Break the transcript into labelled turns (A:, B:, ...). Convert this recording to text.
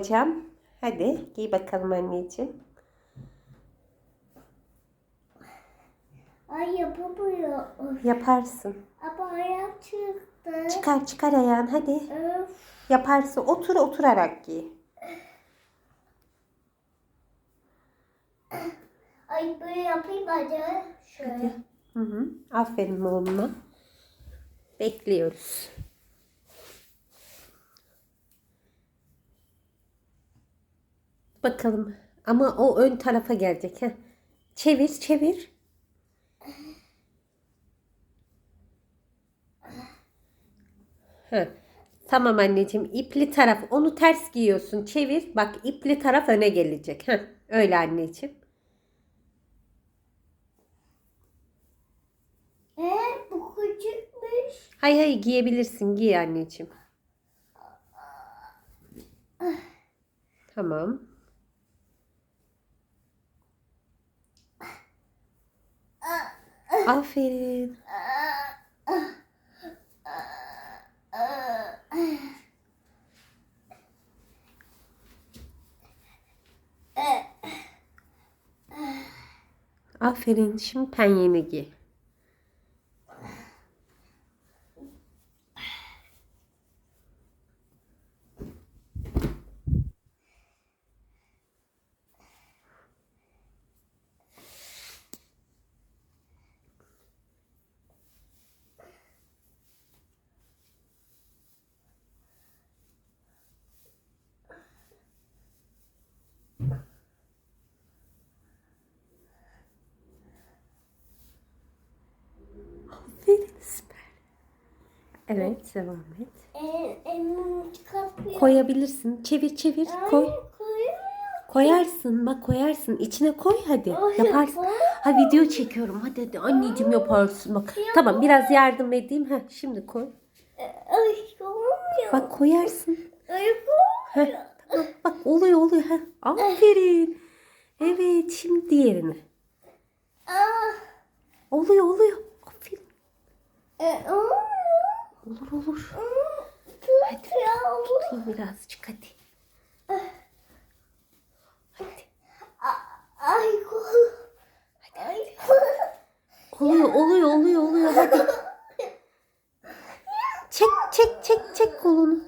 A: Hocam hadi giy bakalım anneciğim.
B: Ay yapamıyor.
A: Yaparsın.
B: Ama ayak çıktı.
A: Çıkar çıkar ayağını hadi.
B: Öf.
A: Yaparsın. Otur oturarak giy.
B: Ay böyle yapayım hadi. Şöyle.
A: Hı hı. Aferin oğluma. Bekliyoruz. Bakalım. Ama o ön tarafa gelecek. Heh. Çevir çevir. Heh. Tamam anneciğim. İpli taraf. Onu ters giyiyorsun. Çevir. Bak ipli taraf öne gelecek. Heh. Öyle anneciğim.
B: Ee, bu küçükmüş.
A: Hay hay giyebilirsin. Giy anneciğim. Tamam. Aferin. Aferin. Şimdi penyeni giy. Aferin süper. Evet devam et.
B: Ee, çıkartmıyor.
A: Koyabilirsin. Çevir çevir.
B: Ay,
A: Koy. Koyarsın bak koyarsın. İçine koy hadi.
B: Ay,
A: Yaparsın.
B: yapamam.
A: Ha video çekiyorum. Hadi hadi anneciğim yaparsın bak. Tamam biraz yardım edeyim. Ha şimdi koy.
B: Ay olmuyor.
A: Bak koyarsın.
B: Ay olmuyor.
A: Heh, tamam bak oluyor oluyor. Ha. Aferin. Evet şimdi diğerini.
B: Ah,
A: Oluyor oluyor. Aferin.
B: e, olmuyor.
A: Olur olur.
B: Ya.
A: Tutayım birazcık hadi. Hadi.
B: Ay kol. Ay kol.
A: Oluyor oluyor oluyor oluyor hadi. Çek çek çek çek kolunu.